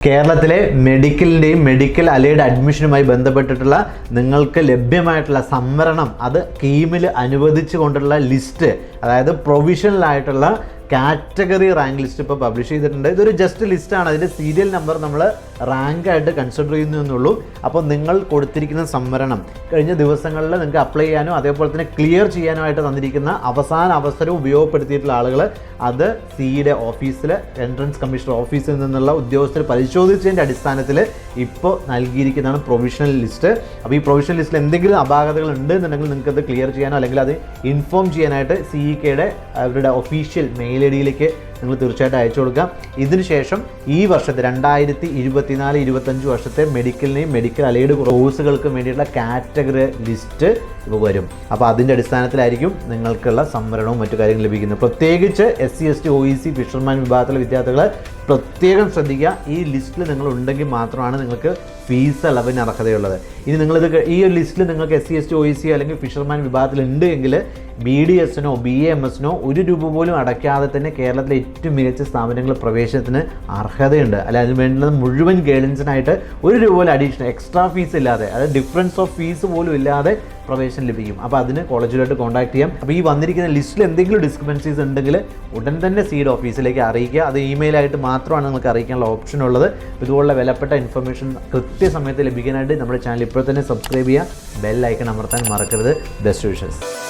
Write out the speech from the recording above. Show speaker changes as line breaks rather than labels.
കേരളത്തിലെ മെഡിക്കലിന്റെയും medical allied അഡ്മിഷനുമായി ബന്ധപ്പെട്ടിട്ടുള്ള നിങ്ങൾക്ക് ലഭ്യമായിട്ടുള്ള സംവരണം അത് കീമിൽ അനുവദിച്ചു കൊണ്ടുള്ള ലിസ്റ്റ് അതായത് പ്രൊവിഷണൽ ആയിട്ടുള്ള കാറ്റഗറി റാങ്ക് ലിസ്റ്റ് ഇപ്പോൾ പബ്ലിഷ് ചെയ്തിട്ടുണ്ട്. ഇതൊരു ജസ്റ്റ് ലിസ്റ്റാണ് അതിന്റെ സീരിയൽ നമ്പർ നമ്മൾ റാങ്ക് ആയിട്ട് കൺസിഡർ ചെയ്യുന്നു എന്നുള്ളൂ. അപ്പോൾ നിങ്ങൾ കൊടുത്തിരിക്കുന്ന സംവരണം കഴിഞ്ഞ ദിവസങ്ങളിൽ നിങ്ങൾക്ക് അപ്ലൈ ചെയ്യാനോ അതേപോലെ തന്നെ ക്ലിയർ ചെയ്യാനോ ആയിട്ട് തന്നിരിക്കുന്ന അവസാന അവസരം ഉപയോഗപ്പെടുത്തിയിട്ടുള്ള ആളുകൾ അത് സിയുടെ ഓഫീസിൽ എൻട്രൻസ് കമ്മീഷണർ ഓഫീസിൽ നിന്നുള്ള ഉദ്യോഗസ്ഥർ പരിശോധിച്ചതിന്റെ അടിസ്ഥാനത്തിൽ ഇപ്പോൾ നൽകിയിരിക്കുന്നതാണ് പ്രൊവിഷണൽ ലിസ്റ്റ് അപ്പോൾ ഈ പ്രൊവിഷണൽ ലിസ്റ്റിൽ എന്തെങ്കിലും അപാകതകൾ ഉണ്ട് എന്നുണ്ടെങ്കിൽ നിങ്ങൾക്ക് അത് ക്ലിയർ ചെയ്യാനോ അല്ലെങ്കിൽ അത് ഇൻഫോം ചെയ്യാനായിട്ട് സി ഇ കെയുടെ അവരുടെ ഒഫീഷ്യൽ മെയിൽ ഐ ഡിയിലേക്ക് നിങ്ങൾ തീർച്ചയായിട്ടും അയച്ചു കൊടുക്കുക ഇതിനുശേഷം ഈ വർഷത്തെ രണ്ടായിരത്തി ഇരുപത്തിനാല് ഇരുപത്തഞ്ച് വർഷത്തെ മെഡിക്കലിനെയും മെഡിക്കൽ അലൈഡ് കോഴ്സുകൾക്കും വേണ്ടിയിട്ടുള്ള കാറ്റഗറി ലിസ്റ്റ് വരും. അപ്പോൾ അതിന്റെ അടിസ്ഥാനത്തിലായിരിക്കും നിങ്ങൾക്കുള്ള സംവരണവും മറ്റു കാര്യങ്ങളും ലഭിക്കുന്നത്. പ്രത്യേകിച്ച് S C S T O E C fisherman വിഭാഗത്തിലെ വിദ്യാർത്ഥികൾ പ്രത്യേകം ശ്രദ്ധിക്കുക. ഈ ലിസ്റ്റിൽ നിങ്ങൾ ഉണ്ടെങ്കിൽ മാത്രമാണ് നിങ്ങൾക്ക് ഫീസ് അളവിന് അർഹതയുള്ളത്. ഇനി നിങ്ങളിത് ഈ ലിസ്റ്റിൽ നിങ്ങൾക്ക് S C S T O E C അല്ലെങ്കിൽ ഫിഷർമാൻ വിഭാഗത്തിൽ ഉണ്ട് എങ്കിൽ ബി ഡി എസിനോ ബി എ എം എസിനോ ഒരു രൂപ പോലും അടയ്ക്കാതെ തന്നെ കേരളത്തിലെ ഏറ്റവും മികച്ച സ്ഥാപനങ്ങൾ പ്രവേശനത്തിന് അർഹതയുണ്ട്. അല്ല അതിന് വേണ്ടുന്നത് മുഴുവൻ ഗൈഡൻസിനായിട്ട് ഒരു രൂപ പോലും അഡീഷണൽ എക്സ്ട്രാ ഫീസ് ഇല്ലാതെ അതായത് ഡിഫറൻസ് ഓഫ് ഫീസ് പോലും ഇല്ലാതെ പ്രവേശനം ലഭിക്കും. അപ്പോൾ അതിന് കോളേജിലോട്ട് കോൺടാക്ട് ചെയ്യാം. അപ്പോൾ ഈ വന്നിരിക്കുന്ന ലിസ്റ്റിൽ എന്തെങ്കിലും ഡിസ്ക്രിപ്പൻസീസ് ഉണ്ടെങ്കിൽ ഉടൻ തന്നെ സീഡ് ഓഫീസിലേക്ക് അറിയിക്കുക. അത് ഇമെയിൽ ആയിട്ട് മാത്രമാണ് നിങ്ങൾക്ക് അറിയിക്കാനുള്ള ഓപ്ഷൻ ഉള്ളത്. ഇതുപോലുള്ള വിലപ്പെട്ട ഇൻഫർമേഷൻ കൃത്യസമയത്ത് ലഭിക്കാനായിട്ട് നമ്മുടെ ചാനൽ ഇപ്പോൾ തന്നെ സബ്സ്ക്രൈബ് ചെയ്യുക. ബെൽ ഐക്കൺ അമർത്താൻ മറക്കരുത്. Best wishes